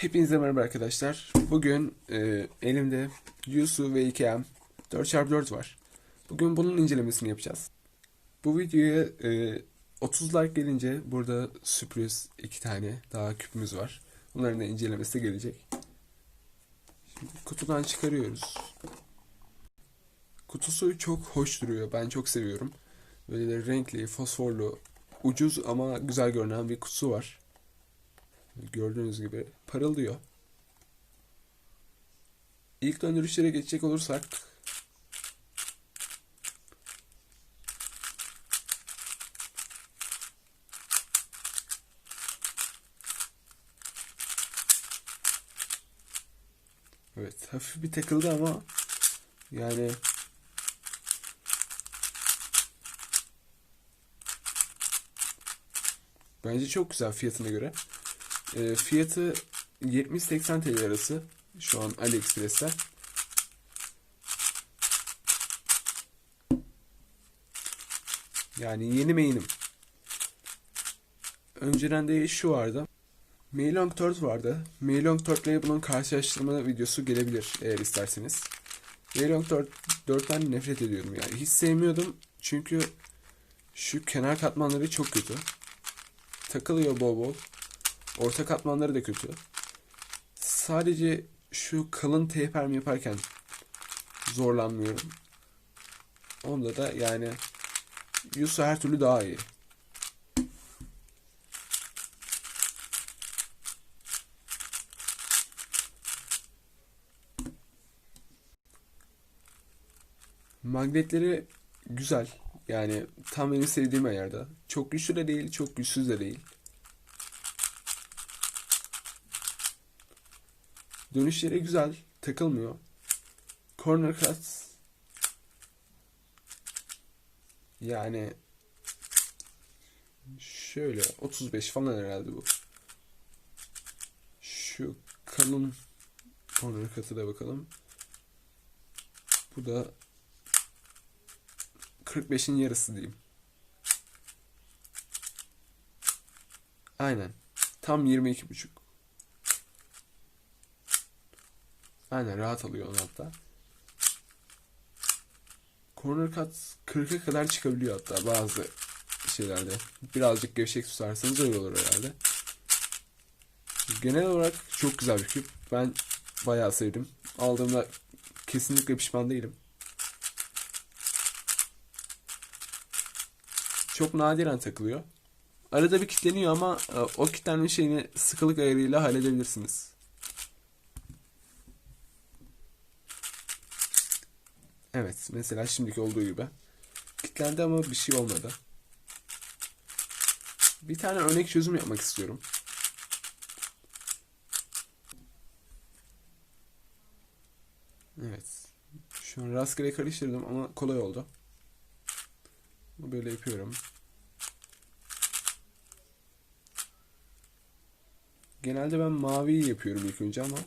Hepinize merhaba arkadaşlar. Bugün e, elimde Yusu V2M 4x4 var. Bugün bunun incelemesini yapacağız. Bu videoya e, 30 like gelince burada sürpriz iki tane daha küpümüz var. Bunların da incelemesi gelecek. Şimdi kutudan çıkarıyoruz. Kutusu çok hoş duruyor. Ben çok seviyorum. Böyle renkli, fosforlu, ucuz ama güzel görünen bir kutusu var. Gördüğünüz gibi parıldıyor. İlk döndürüşlere geçecek olursak Evet, hafif bir takıldı ama yani bence çok güzel fiyatına göre. E, fiyatı 70-80 TL arası şu an AliExpress'te. Yani yeni main'im. Önceden de şu vardı. Meilong 4 vardı. Meilong 4 ile bunun karşılaştırma videosu gelebilir eğer isterseniz. Meilong 4, 4'ten nefret ediyorum yani. Hiç sevmiyordum çünkü şu kenar katmanları çok kötü. Takılıyor bol bol. Orta katmanları da kötü. Sadece şu kalın teypermi yaparken zorlanmıyorum. Onda da yani Yusu her türlü daha iyi. Magnetleri güzel. Yani tam benim sevdiğim ayarda. Çok güçlü de değil, çok güçsüz de değil. Dönüşleri güzel. Takılmıyor. Corner cuts yani şöyle 35 falan herhalde bu. Şu kalın corner cut'a da bakalım. Bu da 45'in yarısı diyeyim. Aynen. Tam 22,5. Aynen rahat alıyor onu hatta. Corner cut 40'a kadar çıkabiliyor hatta bazı şeylerde. Birazcık gevşek tutarsanız öyle olur herhalde. Genel olarak çok güzel bir küp. Ben bayağı sevdim. Aldığımda kesinlikle pişman değilim. Çok nadiren takılıyor. Arada bir kilitleniyor ama e, o kilitlenme şeyini sıkılık ayarıyla halledebilirsiniz. Evet, mesela şimdiki olduğu gibi. Kilitlendi ama bir şey olmadı. Bir tane örnek çözüm yapmak istiyorum. Evet. Şu an rastgele karıştırdım ama kolay oldu. Böyle yapıyorum. Genelde ben maviyi yapıyorum ilk önce ama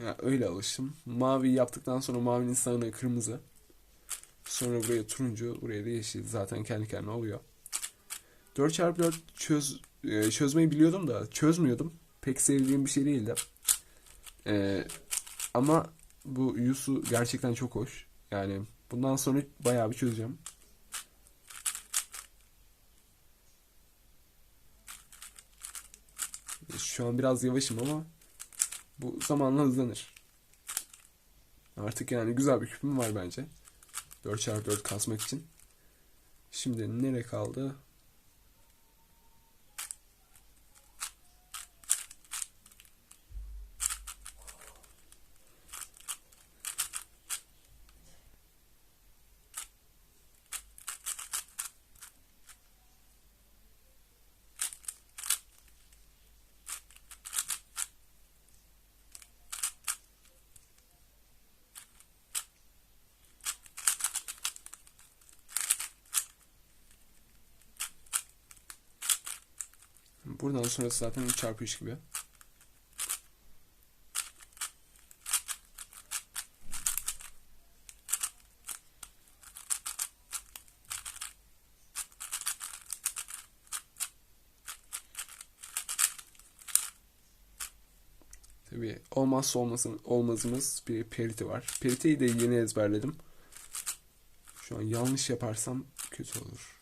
ya öyle alıştım. Mavi yaptıktan sonra mavinin sağına kırmızı. Sonra buraya turuncu, buraya da yeşil. Zaten kendi kendine oluyor. 4x4 çöz, e, çözmeyi biliyordum da çözmüyordum. Pek sevdiğim bir şey değildi. Ee, ama bu Yusu gerçekten çok hoş. Yani bundan sonra bayağı bir çözeceğim. Şu an biraz yavaşım ama bu zamanla hızlanır. Artık yani güzel bir küpüm var bence. 4x4 kasmak için. Şimdi nere kaldı? Buradan sonrası zaten 3 çarpı 3 gibi. bir olmazsa olmasın, olmazımız bir periti var. Periteyi de yeni ezberledim. Şu an yanlış yaparsam kötü olur.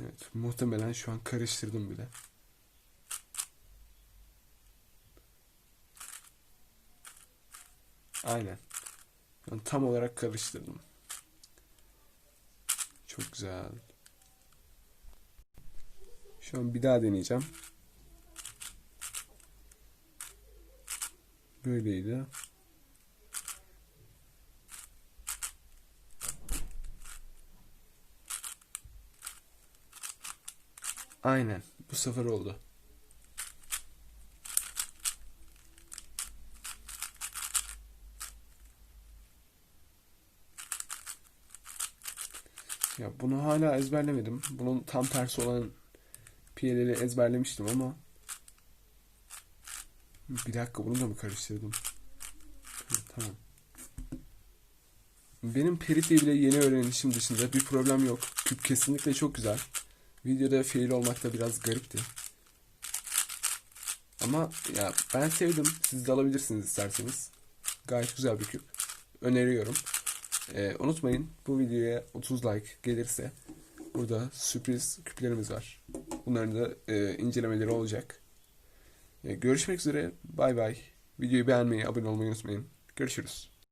Evet, muhtemelen şu an karıştırdım bile. Aynen. Ben tam olarak karıştırdım. Çok güzel. Şu an bir daha deneyeceğim. Böyleydi. Aynen. Bu sefer oldu. Ya bunu hala ezberlemedim. Bunun tam tersi olan PLL'i ezberlemiştim ama bir dakika bunu da mı karıştırdım? Tamam. Benim Perite bile yeni öğrenişim dışında bir problem yok. Küp kesinlikle çok güzel. Videoda fail olmak da biraz garipti. Ama ya ben sevdim. Siz de alabilirsiniz isterseniz. Gayet güzel bir küp. Öneriyorum. Ee, unutmayın bu videoya 30 like gelirse burada sürpriz küplerimiz var. Bunların da e, incelemeleri olacak. E, görüşmek üzere. Bay bay. Videoyu beğenmeyi, abone olmayı unutmayın. Görüşürüz.